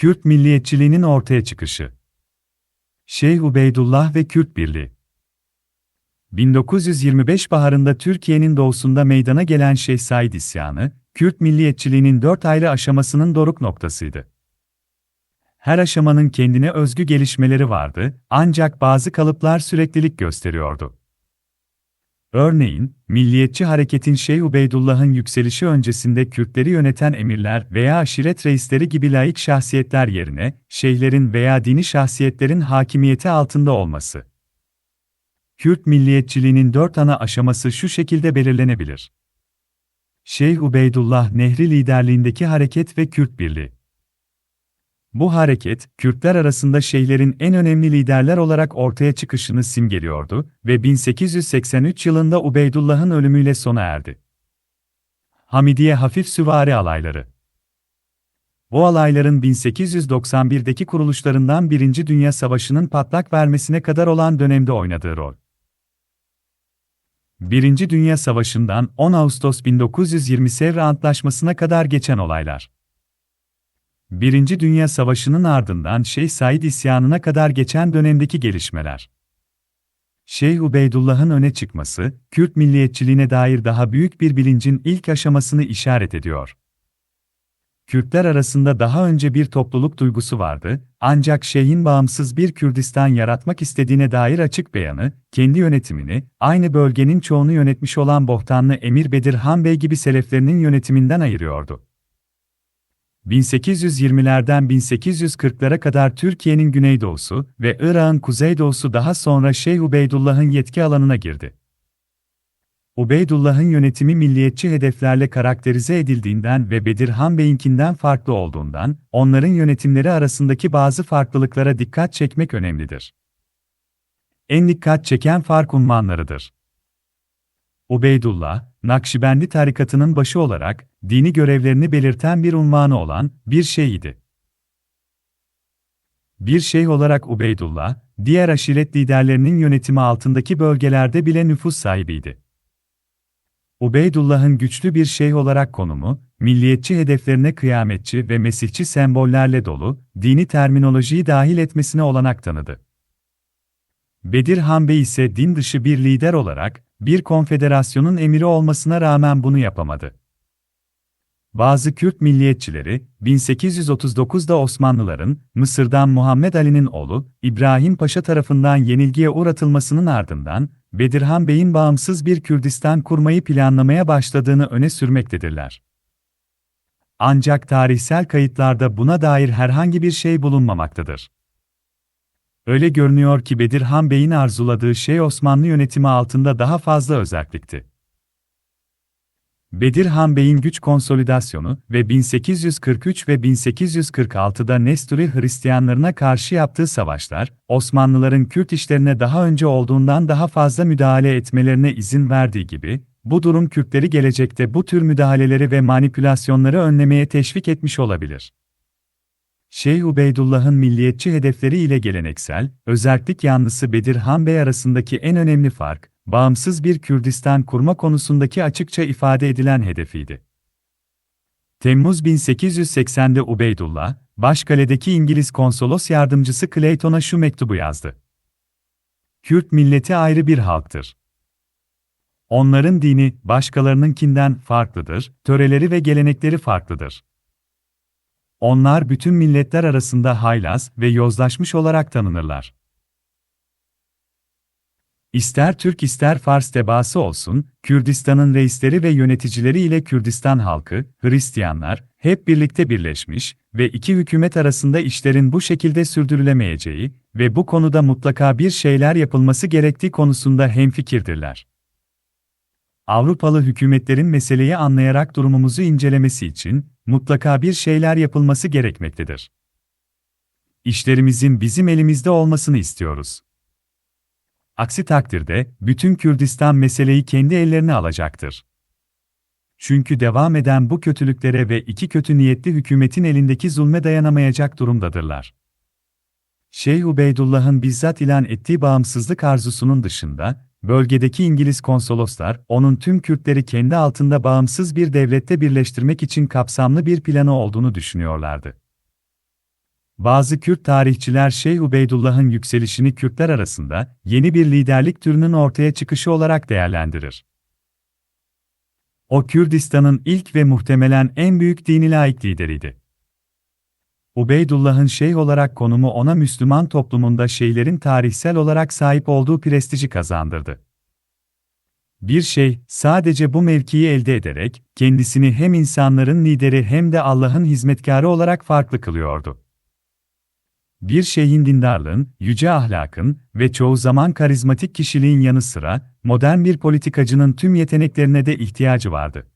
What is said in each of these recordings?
Kürt milliyetçiliğinin ortaya çıkışı. Şeyh Ubeydullah ve Kürt Birliği 1925 baharında Türkiye'nin doğusunda meydana gelen Şeyh Said isyanı, Kürt milliyetçiliğinin dört ayrı aşamasının doruk noktasıydı. Her aşamanın kendine özgü gelişmeleri vardı, ancak bazı kalıplar süreklilik gösteriyordu. Örneğin, milliyetçi hareketin Şeyh Ubeydullah'ın yükselişi öncesinde Kürtleri yöneten emirler veya aşiret reisleri gibi laik şahsiyetler yerine, şeyhlerin veya dini şahsiyetlerin hakimiyeti altında olması. Kürt milliyetçiliğinin dört ana aşaması şu şekilde belirlenebilir. Şeyh Ubeydullah Nehri liderliğindeki hareket ve Kürt Birliği. Bu hareket, Kürtler arasında şeyhlerin en önemli liderler olarak ortaya çıkışını simgeliyordu ve 1883 yılında Ubeydullah'ın ölümüyle sona erdi. Hamidiye Hafif Süvari Alayları Bu alayların 1891'deki kuruluşlarından Birinci Dünya Savaşı'nın patlak vermesine kadar olan dönemde oynadığı rol. Birinci Dünya Savaşı'ndan 10 Ağustos 1920 Sevr Antlaşması'na kadar geçen olaylar. Birinci Dünya Savaşı'nın ardından Şeyh Said isyanına kadar geçen dönemdeki gelişmeler. Şeyh Ubeydullah'ın öne çıkması, Kürt milliyetçiliğine dair daha büyük bir bilincin ilk aşamasını işaret ediyor. Kürtler arasında daha önce bir topluluk duygusu vardı, ancak şeyhin bağımsız bir Kürdistan yaratmak istediğine dair açık beyanı, kendi yönetimini, aynı bölgenin çoğunu yönetmiş olan Bohtanlı Emir Bedirhan Bey gibi seleflerinin yönetiminden ayırıyordu. 1820'lerden 1840'lara kadar Türkiye'nin güneydoğusu ve Irak'ın kuzeydoğusu daha sonra Şeyh Ubeydullah'ın yetki alanına girdi. Ubeydullah'ın yönetimi milliyetçi hedeflerle karakterize edildiğinden ve Bedirhan Bey'inkinden farklı olduğundan, onların yönetimleri arasındaki bazı farklılıklara dikkat çekmek önemlidir. En dikkat çeken fark unvanlarıdır. Ubeydullah, Nakşibendi tarikatının başı olarak, dini görevlerini belirten bir unvanı olan bir şeydi. Bir şeyh olarak Ubeydullah, diğer aşiret liderlerinin yönetimi altındaki bölgelerde bile nüfus sahibiydi. Ubeydullah'ın güçlü bir şeyh olarak konumu, milliyetçi hedeflerine kıyametçi ve mesihçi sembollerle dolu, dini terminolojiyi dahil etmesine olanak tanıdı. Bedir Han Bey ise din dışı bir lider olarak, bir konfederasyonun emiri olmasına rağmen bunu yapamadı. Bazı Kürt milliyetçileri, 1839'da Osmanlıların, Mısır'dan Muhammed Ali'nin oğlu, İbrahim Paşa tarafından yenilgiye uğratılmasının ardından, Bedirhan Bey'in bağımsız bir Kürdistan kurmayı planlamaya başladığını öne sürmektedirler. Ancak tarihsel kayıtlarda buna dair herhangi bir şey bulunmamaktadır. Öyle görünüyor ki Bedirhan Bey'in arzuladığı şey Osmanlı yönetimi altında daha fazla özellikti. Bedirhan Bey'in güç konsolidasyonu ve 1843 ve 1846'da Nesturi Hristiyanlarına karşı yaptığı savaşlar, Osmanlıların Kürt işlerine daha önce olduğundan daha fazla müdahale etmelerine izin verdiği gibi, bu durum Kürtleri gelecekte bu tür müdahaleleri ve manipülasyonları önlemeye teşvik etmiş olabilir. Şeyh Ubeydullah'ın milliyetçi hedefleri ile geleneksel, özellik yanlısı Bedirhan Bey arasındaki en önemli fark, bağımsız bir Kürdistan kurma konusundaki açıkça ifade edilen hedefiydi. Temmuz 1880'de Ubeydullah, Başkale'deki İngiliz konsolos yardımcısı Clayton'a şu mektubu yazdı. Kürt milleti ayrı bir halktır. Onların dini, başkalarınınkinden farklıdır, töreleri ve gelenekleri farklıdır. Onlar bütün milletler arasında haylaz ve yozlaşmış olarak tanınırlar. İster Türk ister Fars tebaası olsun, Kürdistan'ın reisleri ve yöneticileri ile Kürdistan halkı, Hristiyanlar, hep birlikte birleşmiş ve iki hükümet arasında işlerin bu şekilde sürdürülemeyeceği ve bu konuda mutlaka bir şeyler yapılması gerektiği konusunda hemfikirdirler. Avrupalı hükümetlerin meseleyi anlayarak durumumuzu incelemesi için mutlaka bir şeyler yapılması gerekmektedir. İşlerimizin bizim elimizde olmasını istiyoruz. Aksi takdirde bütün Kürdistan meseleyi kendi ellerine alacaktır. Çünkü devam eden bu kötülüklere ve iki kötü niyetli hükümetin elindeki zulme dayanamayacak durumdadırlar. Şeyh Ubeydullah'ın bizzat ilan ettiği bağımsızlık arzusunun dışında, bölgedeki İngiliz konsoloslar, onun tüm Kürtleri kendi altında bağımsız bir devlette birleştirmek için kapsamlı bir planı olduğunu düşünüyorlardı. bazı Kürt tarihçiler Şeyh Ubeydullah'ın yükselişini Kürtler arasında yeni bir liderlik türünün ortaya çıkışı olarak değerlendirir. O Kürdistan'ın ilk ve muhtemelen en büyük dini laik lideriydi. Ubeydullah'ın şeyh olarak konumu ona Müslüman toplumunda şeylerin tarihsel olarak sahip olduğu prestiji kazandırdı. Bir şey, sadece bu mevkiyi elde ederek, kendisini hem insanların lideri hem de Allah'ın hizmetkarı olarak farklı kılıyordu. Bir şeyhin dindarlığın, yüce ahlakın ve çoğu zaman karizmatik kişiliğin yanı sıra, modern bir politikacının tüm yeteneklerine de ihtiyacı vardı.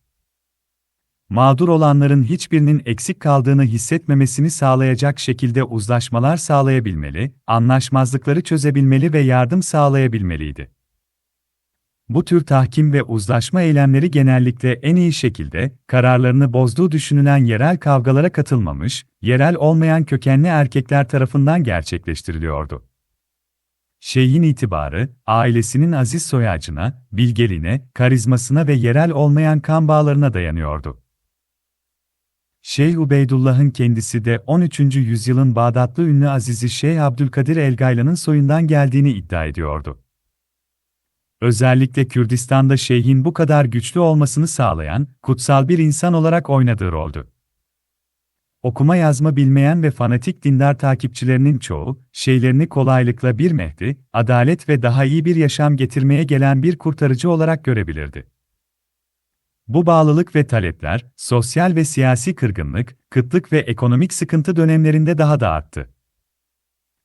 Mağdur olanların hiçbirinin eksik kaldığını hissetmemesini sağlayacak şekilde uzlaşmalar sağlayabilmeli, anlaşmazlıkları çözebilmeli ve yardım sağlayabilmeliydi. Bu tür tahkim ve uzlaşma eylemleri genellikle en iyi şekilde, kararlarını bozduğu düşünülen yerel kavgalara katılmamış, yerel olmayan kökenli erkekler tarafından gerçekleştiriliyordu. Şeyhin itibarı, ailesinin aziz soyacına, bilgeliğine, karizmasına ve yerel olmayan kan bağlarına dayanıyordu. Şeyh Ubeydullah'ın kendisi de 13. yüzyılın Bağdatlı ünlü Azizi Şeyh Abdülkadir El-Gaylan'ın soyundan geldiğini iddia ediyordu. Özellikle Kürdistan'da şeyhin bu kadar güçlü olmasını sağlayan, kutsal bir insan olarak oynadığı roldü. Okuma yazma bilmeyen ve fanatik dindar takipçilerinin çoğu, şeylerini kolaylıkla bir Mehdi, adalet ve daha iyi bir yaşam getirmeye gelen bir kurtarıcı olarak görebilirdi. Bu bağlılık ve talepler, sosyal ve siyasi kırgınlık, kıtlık ve ekonomik sıkıntı dönemlerinde daha da arttı.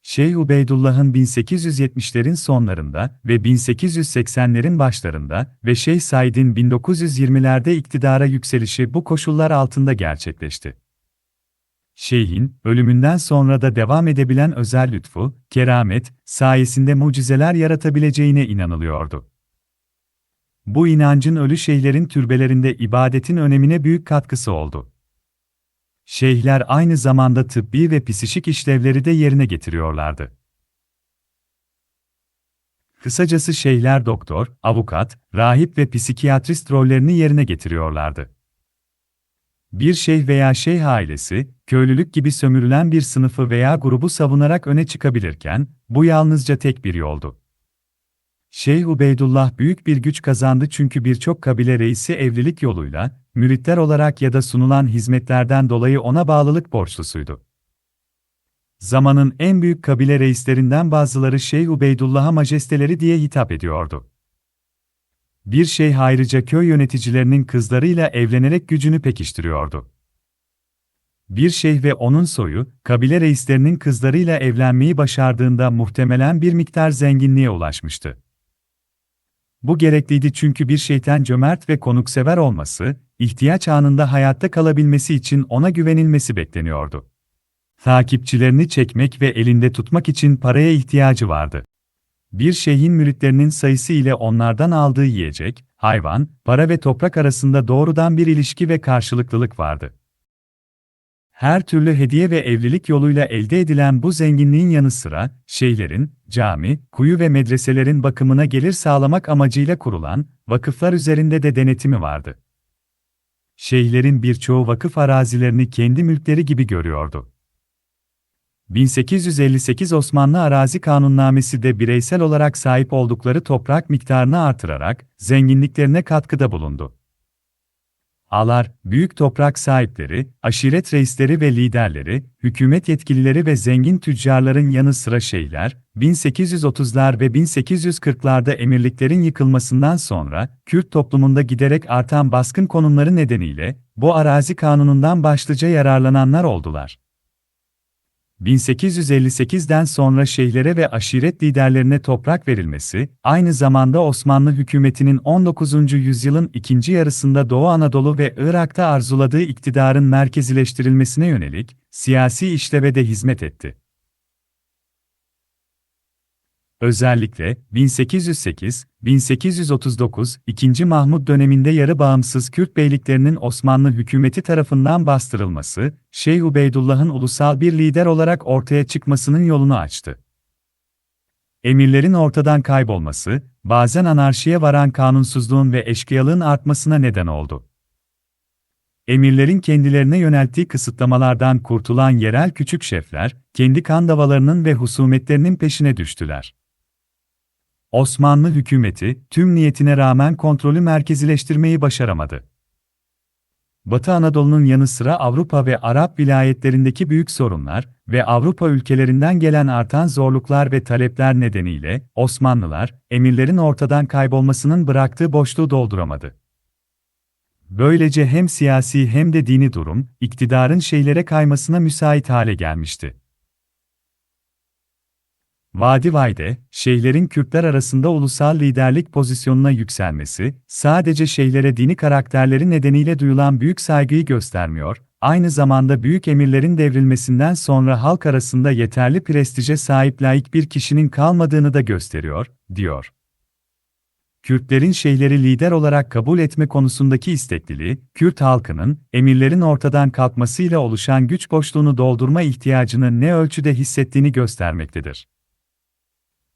Şeyh Ubeydullah'ın 1870'lerin sonlarında ve 1880'lerin başlarında ve Şeyh Said'in 1920'lerde iktidara yükselişi bu koşullar altında gerçekleşti. Şeyhin, ölümünden sonra da devam edebilen özel lütfu, keramet, sayesinde mucizeler yaratabileceğine inanılıyordu. Bu inancın ölü şeyhlerin türbelerinde ibadetin önemine büyük katkısı oldu. Şeyhler aynı zamanda tıbbi ve psişik işlevleri de yerine getiriyorlardı. Kısacası şeyhler doktor, avukat, rahip ve psikiyatrist rollerini yerine getiriyorlardı. Bir şeyh veya şeyh ailesi, köylülük gibi sömürülen bir sınıfı veya grubu savunarak öne çıkabilirken, bu yalnızca tek bir yoldu. Şeyh Ubeydullah büyük bir güç kazandı çünkü birçok kabile reisi evlilik yoluyla, müritler olarak ya da sunulan hizmetlerden dolayı ona bağlılık borçlusuydu. Zamanın en büyük kabile reislerinden bazıları Şeyh Ubeydullah'a majesteleri diye hitap ediyordu. Bir şeyh ayrıca köy yöneticilerinin kızlarıyla evlenerek gücünü pekiştiriyordu. Bir şeyh ve onun soyu, kabile reislerinin kızlarıyla evlenmeyi başardığında muhtemelen bir miktar zenginliğe ulaşmıştı. Bu gerekliydi çünkü bir şeytan cömert ve konuksever olması, ihtiyaç anında hayatta kalabilmesi için ona güvenilmesi bekleniyordu. Takipçilerini çekmek ve elinde tutmak için paraya ihtiyacı vardı. Bir şeyhin müritlerinin sayısı ile onlardan aldığı yiyecek, hayvan, para ve toprak arasında doğrudan bir ilişki ve karşılıklılık vardı. Her türlü hediye ve evlilik yoluyla elde edilen bu zenginliğin yanı sıra, şeyhlerin, cami, kuyu ve medreselerin bakımına gelir sağlamak amacıyla kurulan, vakıflar üzerinde de denetimi vardı. Şeyhlerin birçoğu vakıf arazilerini kendi mülkleri gibi görüyordu. 1858 Osmanlı Arazi Kanunnamesi de bireysel olarak sahip oldukları toprak miktarını artırarak zenginliklerine katkıda bulundu. Alar, büyük toprak sahipleri, aşiret reisleri ve liderleri, hükümet yetkilileri ve zengin tüccarların yanı sıra şeyler, 1830'lar ve 1840'larda emirliklerin yıkılmasından sonra, Kürt toplumunda giderek artan baskın konumları nedeniyle, bu arazi kanunundan başlıca yararlananlar oldular. 1858'den sonra şeyhlere ve aşiret liderlerine toprak verilmesi, aynı zamanda Osmanlı hükümetinin 19. yüzyılın ikinci yarısında Doğu Anadolu ve Irak'ta arzuladığı iktidarın merkezileştirilmesine yönelik siyasi işleve de hizmet etti. Özellikle 1808-1839 2. Mahmud döneminde yarı bağımsız Kürt beyliklerinin Osmanlı hükümeti tarafından bastırılması, Şeyh Ubeydullah'ın ulusal bir lider olarak ortaya çıkmasının yolunu açtı. Emirlerin ortadan kaybolması, bazen anarşiye varan kanunsuzluğun ve eşkıyalığın artmasına neden oldu. Emirlerin kendilerine yönelttiği kısıtlamalardan kurtulan yerel küçük şefler, kendi kan davalarının ve husumetlerinin peşine düştüler. Osmanlı hükümeti, tüm niyetine rağmen kontrolü merkezileştirmeyi başaramadı. Batı Anadolu'nun yanı sıra Avrupa ve Arap vilayetlerindeki büyük sorunlar ve Avrupa ülkelerinden gelen artan zorluklar ve talepler nedeniyle Osmanlılar, emirlerin ortadan kaybolmasının bıraktığı boşluğu dolduramadı. Böylece hem siyasi hem de dini durum, iktidarın şeylere kaymasına müsait hale gelmişti. Vadi Vayde, şeyhlerin Kürtler arasında ulusal liderlik pozisyonuna yükselmesi, sadece şeyhlere dini karakterleri nedeniyle duyulan büyük saygıyı göstermiyor, aynı zamanda büyük emirlerin devrilmesinden sonra halk arasında yeterli prestije sahip layık bir kişinin kalmadığını da gösteriyor, diyor. Kürtlerin şeyhleri lider olarak kabul etme konusundaki istekliliği, Kürt halkının, emirlerin ortadan kalkmasıyla oluşan güç boşluğunu doldurma ihtiyacını ne ölçüde hissettiğini göstermektedir.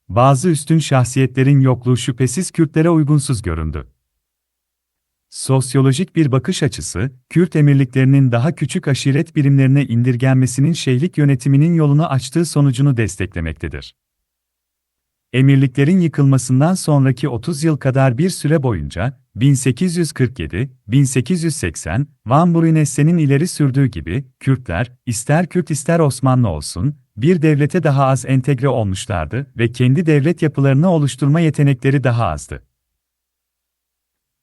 Bazı üstün şahsiyetlerin yokluğu şüphesiz Kürtlere uygunsuz göründü. Sosyolojik bir bakış açısı, Kürt emirliklerinin daha küçük aşiret birimlerine indirgenmesinin şeyhlik yönetiminin yolunu açtığı sonucunu desteklemektedir. Emirliklerin yıkılmasından sonraki 30 yıl kadar bir süre boyunca, 1847-1880, Van Bruyness'in ileri sürdüğü gibi, Kürtler, ister Kürt ister Osmanlı olsun, bir devlete daha az entegre olmuşlardı ve kendi devlet yapılarını oluşturma yetenekleri daha azdı.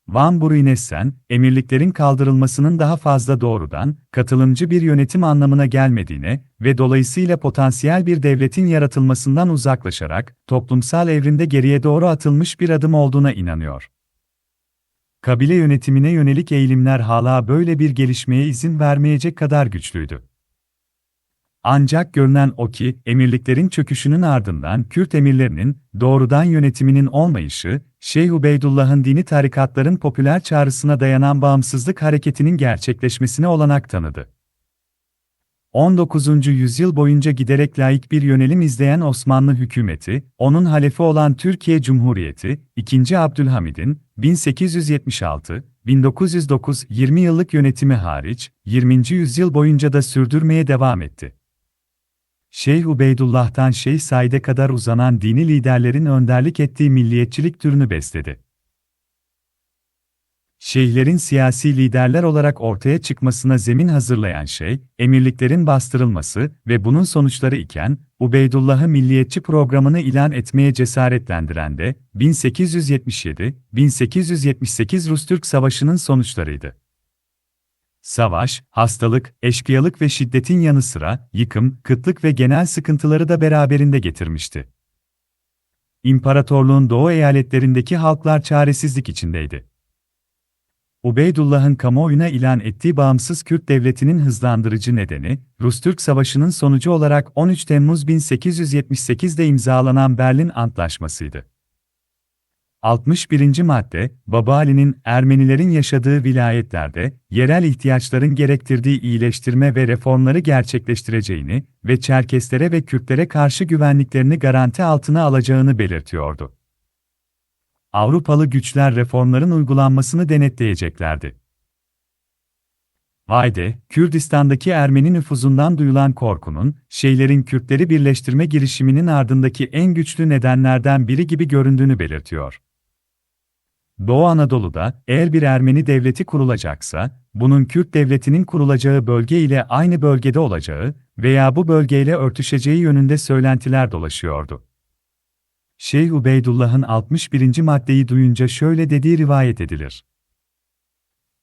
Van Bruinessen, emirliklerin kaldırılmasının daha fazla doğrudan, katılımcı bir yönetim anlamına gelmediğine ve dolayısıyla potansiyel bir devletin yaratılmasından uzaklaşarak, toplumsal evrimde geriye doğru atılmış bir adım olduğuna inanıyor. Kabile yönetimine yönelik eğilimler hala böyle bir gelişmeye izin vermeyecek kadar güçlüydü. Ancak görünen o ki, emirliklerin çöküşünün ardından Kürt emirlerinin doğrudan yönetiminin olmayışı, Şeyh Ubeydullah'ın dini tarikatların popüler çağrısına dayanan bağımsızlık hareketinin gerçekleşmesine olanak tanıdı. 19. yüzyıl boyunca giderek layık bir yönelim izleyen Osmanlı hükümeti, onun halefi olan Türkiye Cumhuriyeti, 2. Abdülhamid'in 1876-1909-20 yıllık yönetimi hariç, 20. yüzyıl boyunca da sürdürmeye devam etti. Şeyh Ubeydullah'tan Şeyh Said'e kadar uzanan dini liderlerin önderlik ettiği milliyetçilik türünü besledi. Şeyhlerin siyasi liderler olarak ortaya çıkmasına zemin hazırlayan şey, emirliklerin bastırılması ve bunun sonuçları iken, Ubeydullah'ı milliyetçi programını ilan etmeye cesaretlendiren de, 1877-1878 Rus-Türk Savaşı'nın sonuçlarıydı. Savaş, hastalık, eşkıyalık ve şiddetin yanı sıra yıkım, kıtlık ve genel sıkıntıları da beraberinde getirmişti. İmparatorluğun doğu eyaletlerindeki halklar çaresizlik içindeydi. Ubeydullah'ın kamuoyuna ilan ettiği bağımsız Kürt devletinin hızlandırıcı nedeni, Rus-Türk Savaşı'nın sonucu olarak 13 Temmuz 1878'de imzalanan Berlin Antlaşması'ydı. 61. madde, Baba Ali'nin Ermenilerin yaşadığı vilayetlerde yerel ihtiyaçların gerektirdiği iyileştirme ve reformları gerçekleştireceğini ve Çerkeslere ve Kürtlere karşı güvenliklerini garanti altına alacağını belirtiyordu. Avrupalı güçler reformların uygulanmasını denetleyeceklerdi. Vayde, Kürdistan'daki Ermeni nüfuzundan duyulan korkunun, şeylerin Kürtleri birleştirme girişiminin ardındaki en güçlü nedenlerden biri gibi göründüğünü belirtiyor. Doğu Anadolu'da eğer bir Ermeni devleti kurulacaksa, bunun Kürt devletinin kurulacağı bölge ile aynı bölgede olacağı veya bu bölgeyle örtüşeceği yönünde söylentiler dolaşıyordu. Şeyh Ubeydullah'ın 61. maddeyi duyunca şöyle dediği rivayet edilir.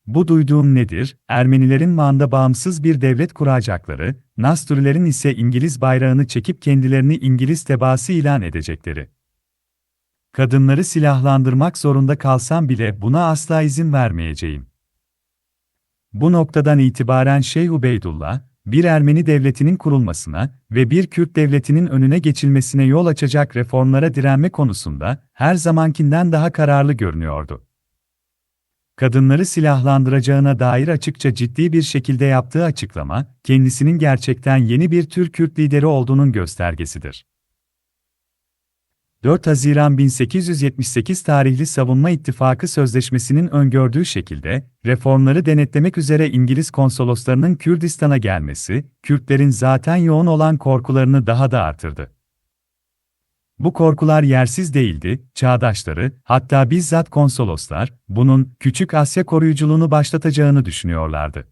Bu duyduğum nedir? Ermenilerin Man'da bağımsız bir devlet kuracakları, Nasturilerin ise İngiliz bayrağını çekip kendilerini İngiliz tebaası ilan edecekleri. Kadınları silahlandırmak zorunda kalsam bile buna asla izin vermeyeceğim. Bu noktadan itibaren Şeyh Ubeydullah, bir Ermeni devletinin kurulmasına ve bir Kürt devletinin önüne geçilmesine yol açacak reformlara direnme konusunda her zamankinden daha kararlı görünüyordu. Kadınları silahlandıracağına dair açıkça ciddi bir şekilde yaptığı açıklama, kendisinin gerçekten yeni bir Türk Kürt lideri olduğunun göstergesidir. 4 Haziran 1878 tarihli Savunma İttifakı Sözleşmesi'nin öngördüğü şekilde, reformları denetlemek üzere İngiliz konsoloslarının Kürdistan'a gelmesi, Kürtlerin zaten yoğun olan korkularını daha da artırdı. Bu korkular yersiz değildi, çağdaşları, hatta bizzat konsoloslar, bunun Küçük Asya koruyuculuğunu başlatacağını düşünüyorlardı.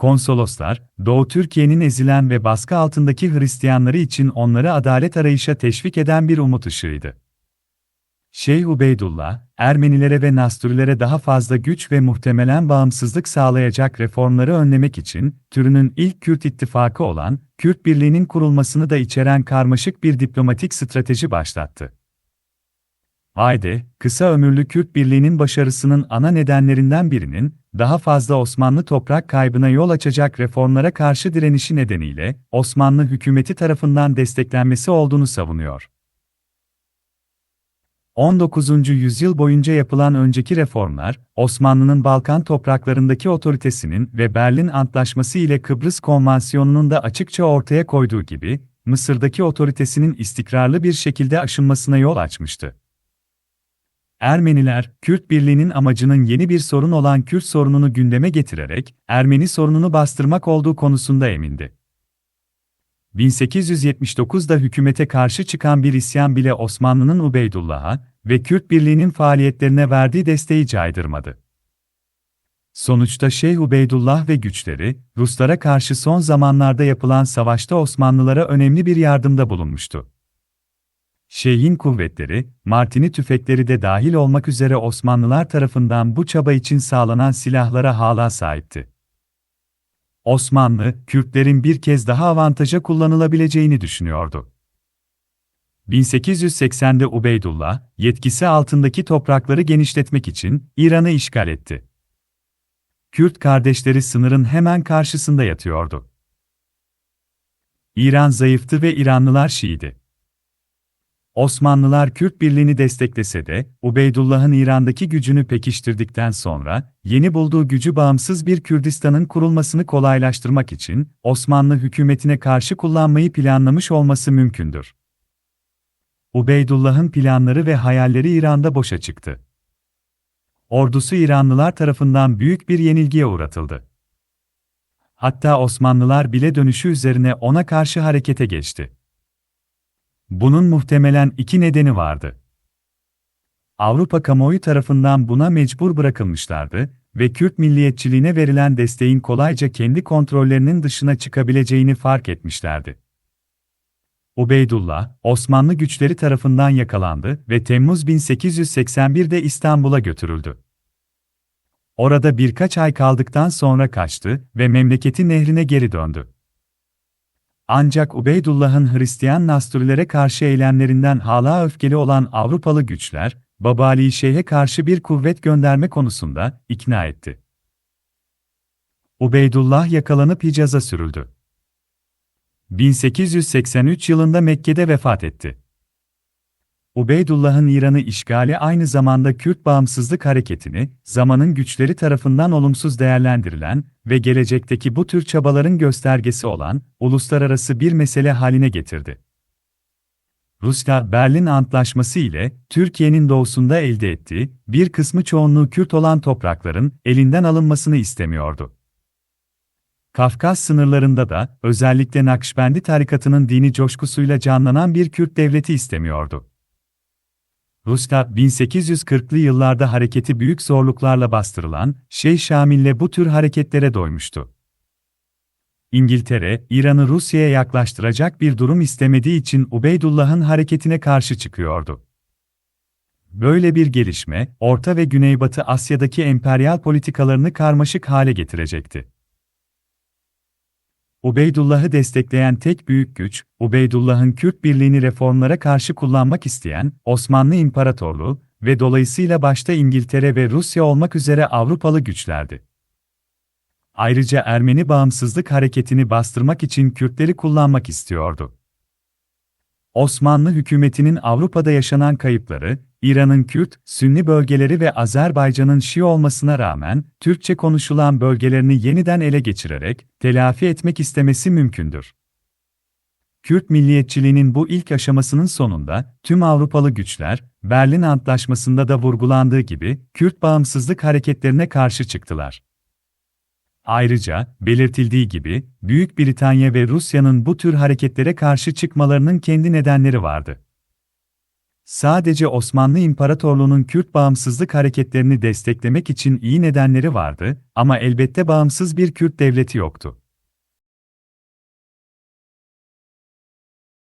Konsoloslar, Doğu Türkiye'nin ezilen ve baskı altındaki Hristiyanları için onları adalet arayışa teşvik eden bir umut ışığıydı. Şeyh Ubeydullah, Ermenilere ve Nastürilere daha fazla güç ve muhtemelen bağımsızlık sağlayacak reformları önlemek için, türünün ilk Kürt ittifakı olan, Kürt Birliği'nin kurulmasını da içeren karmaşık bir diplomatik strateji başlattı. Hayde, kısa ömürlü Kürt Birliği'nin başarısının ana nedenlerinden birinin, daha fazla Osmanlı toprak kaybına yol açacak reformlara karşı direnişi nedeniyle, Osmanlı hükümeti tarafından desteklenmesi olduğunu savunuyor. 19. yüzyıl boyunca yapılan önceki reformlar, Osmanlı'nın Balkan topraklarındaki otoritesinin ve Berlin Antlaşması ile Kıbrıs Konvansiyonu'nun da açıkça ortaya koyduğu gibi, Mısır'daki otoritesinin istikrarlı bir şekilde aşınmasına yol açmıştı. Ermeniler, Kürt Birliği'nin amacının yeni bir sorun olan Kürt sorununu gündeme getirerek, Ermeni sorununu bastırmak olduğu konusunda emindi. 1879'da hükümete karşı çıkan bir isyan bile Osmanlı'nın Ubeydullah'a ve Kürt Birliği'nin faaliyetlerine verdiği desteği caydırmadı. Sonuçta Şeyh Ubeydullah ve güçleri, Ruslara karşı son zamanlarda yapılan savaşta Osmanlılara önemli bir yardımda bulunmuştu. Şeyh'in kuvvetleri, Martini tüfekleri de dahil olmak üzere Osmanlılar tarafından bu çaba için sağlanan silahlara hala sahipti. Osmanlı, Kürtlerin bir kez daha avantaja kullanılabileceğini düşünüyordu. 1880'de Ubeydullah, yetkisi altındaki toprakları genişletmek için İran'ı işgal etti. Kürt kardeşleri sınırın hemen karşısında yatıyordu. İran zayıftı ve İranlılar Şiiydi. Osmanlılar Kürt Birliği'ni desteklese de, Ubeydullah'ın İran'daki gücünü pekiştirdikten sonra, yeni bulduğu gücü bağımsız bir Kürdistan'ın kurulmasını kolaylaştırmak için, Osmanlı hükümetine karşı kullanmayı planlamış olması mümkündür. Ubeydullah'ın planları ve hayalleri İran'da boşa çıktı. Ordusu İranlılar tarafından büyük bir yenilgiye uğratıldı. Hatta Osmanlılar bile dönüşü üzerine ona karşı harekete geçti. Bunun muhtemelen iki nedeni vardı. Avrupa kamuoyu tarafından buna mecbur bırakılmışlardı ve Kürt milliyetçiliğine verilen desteğin kolayca kendi kontrollerinin dışına çıkabileceğini fark etmişlerdi. Ubeydullah, Osmanlı güçleri tarafından yakalandı ve Temmuz 1881'de İstanbul'a götürüldü. Orada birkaç ay kaldıktan sonra kaçtı ve memleketi nehrine geri döndü. Ancak Ubeydullah'ın Hristiyan Nastürilere karşı eylemlerinden hala öfkeli olan Avrupalı güçler, Babali Şeyh'e karşı bir kuvvet gönderme konusunda ikna etti. Ubeydullah yakalanıp Hicaz'a sürüldü. 1883 yılında Mekke'de vefat etti. Ubeydullah'ın İran'ı işgali aynı zamanda Kürt bağımsızlık hareketini, zamanın güçleri tarafından olumsuz değerlendirilen ve gelecekteki bu tür çabaların göstergesi olan, uluslararası bir mesele haline getirdi. Rusya, Berlin Antlaşması ile Türkiye'nin doğusunda elde ettiği, bir kısmı çoğunluğu Kürt olan toprakların elinden alınmasını istemiyordu. Kafkas sınırlarında da, özellikle Nakşibendi tarikatının dini coşkusuyla canlanan bir Kürt devleti istemiyordu. Rusya, 1840'lı yıllarda hareketi büyük zorluklarla bastırılan, Şeyh Şamil'le bu tür hareketlere doymuştu. İngiltere, İran'ı Rusya'ya yaklaştıracak bir durum istemediği için Ubeydullah'ın hareketine karşı çıkıyordu. Böyle bir gelişme, Orta ve Güneybatı Asya'daki emperyal politikalarını karmaşık hale getirecekti. Ubeydullah'ı destekleyen tek büyük güç, Ubeydullah'ın Kürt birliğini reformlara karşı kullanmak isteyen Osmanlı İmparatorluğu ve dolayısıyla başta İngiltere ve Rusya olmak üzere Avrupalı güçlerdi. Ayrıca Ermeni bağımsızlık hareketini bastırmak için Kürtleri kullanmak istiyordu. Osmanlı hükümetinin Avrupa'da yaşanan kayıpları, İran'ın Kürt, Sünni bölgeleri ve Azerbaycan'ın Şii olmasına rağmen, Türkçe konuşulan bölgelerini yeniden ele geçirerek, telafi etmek istemesi mümkündür. Kürt milliyetçiliğinin bu ilk aşamasının sonunda, tüm Avrupalı güçler, Berlin Antlaşması'nda da vurgulandığı gibi, Kürt bağımsızlık hareketlerine karşı çıktılar. Ayrıca, belirtildiği gibi, Büyük Britanya ve Rusya'nın bu tür hareketlere karşı çıkmalarının kendi nedenleri vardı. Sadece Osmanlı İmparatorluğu'nun Kürt bağımsızlık hareketlerini desteklemek için iyi nedenleri vardı ama elbette bağımsız bir Kürt devleti yoktu.